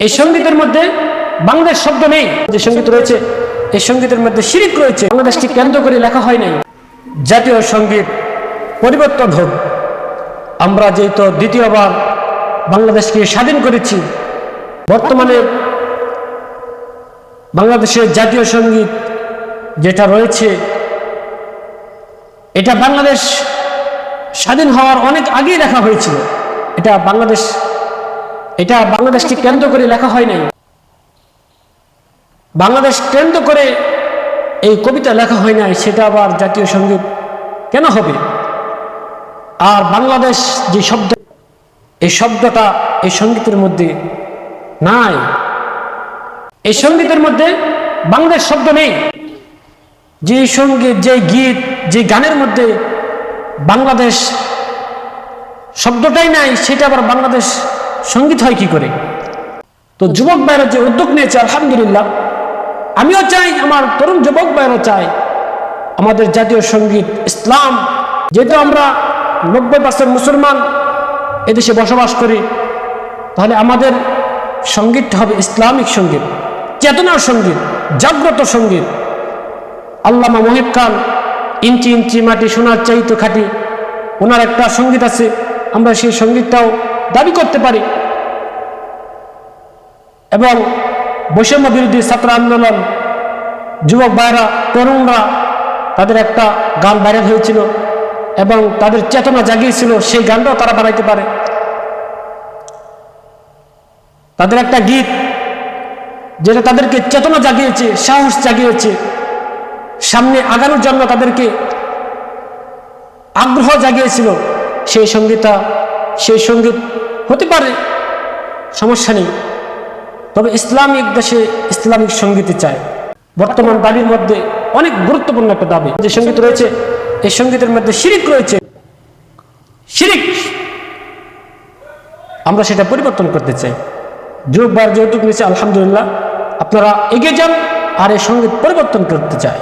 এই সঙ্গীতের মধ্যে বাংলাদেশ শব্দ নেই। যে সংগীত রয়েছে, এই সঙ্গীতের মধ্যে শিরিক রয়েছে। বাংলাদেশকে কেন্দ্র করে লেখা হয় নাই। জাতীয় সংগীত পরিবর্তন হোক। আমরা যেহেতু দ্বিতীয়বার বাংলাদেশকে স্বাধীন করেছি, বর্তমানে বাংলাদেশের জাতীয় সংগীত যেটা রয়েছে, এটা বাংলাদেশ স্বাধীন হওয়ার অনেক আগেই লেখা হয়েছিল। এটা বাংলাদেশ এটা বাংলাদেশকে কেন্দ্র করে লেখা হয় নাই। বাংলাদেশ কেন্দ্র করে এই কবিতা লেখা হয় নাই, সেটা আবার জাতীয় সংগীত। কেন হবে? আর বাংলাদেশ যে শব্দ, এই শব্দটা এই সঙ্গীতের মধ্যে নাই। এই সঙ্গীতের মধ্যে বাংলাদেশ শব্দ নেই। যে সংগীত, যে গীত, যে গানের মধ্যে বাংলাদেশ শব্দটাই নাই, সেটা আবার বাংলাদেশ সংগীত হয় কি করে? তো যুবক ভাইরা যে উদ্যোগ নিয়েছে, আলহামদুলিল্লাহ। আমিও চাই, আমার তরুণ যুবক ভাইরা চাই, আমাদের জাতীয় সংগীত, ইসলাম। যেহেতু আমরা নব্বই পার্সেন্ট মুসলমান, এদেশে বসবাস করি, তাহলে আমাদের সঙ্গীতটা হবে ইসলামিক সংগীত, চেতনার সংগীত, জাগ্রত সংগীত। আল্লামা মহিব খান ইঞ্চি ইঞ্চি মাটি, সোনার চাইতো খাটি, ওনার একটা সংগীত আছে, আমরা সেই সঙ্গীতটাও দাবি করতে পারি। এবং বৈষম্য বিরোধী ছাত্র আন্দোলন, যুবক ভাইরা, তরুণরা তাদের একটা গান ভাইরাল হয়েছিল এবং তাদের চেতনা জাগিয়েছিল, সেই গানটাও তারা বানাইতে পারে। তাদের একটা গীত যেটা তাদেরকে চেতনা জাগিয়েছে, সাহস জাগিয়েছে, সামনে আগানোর জন্য তাদেরকে আগ্রহ জাগিয়েছিল, সেই সঙ্গীতা সেই সংগীত হতে পারে, সমস্যা নেই। তবে ইসলামিক দেশে ইসলামিক সঙ্গীতে চায় বর্তমান দাবির মধ্যে অনেক গুরুত্বপূর্ণ একটা দাবি। যে সংগীত রয়েছে, এই সঙ্গীতের মধ্যে শিরিক রয়েছে। শিরিক! আমরা সেটা পরিবর্তন করতে চাই। যুগ বার যৌতুক নিচে আলহামদুলিল্লাহ। আপনারা এগিয়ে যান আর এই সংগীত পরিবর্তন করতে চায়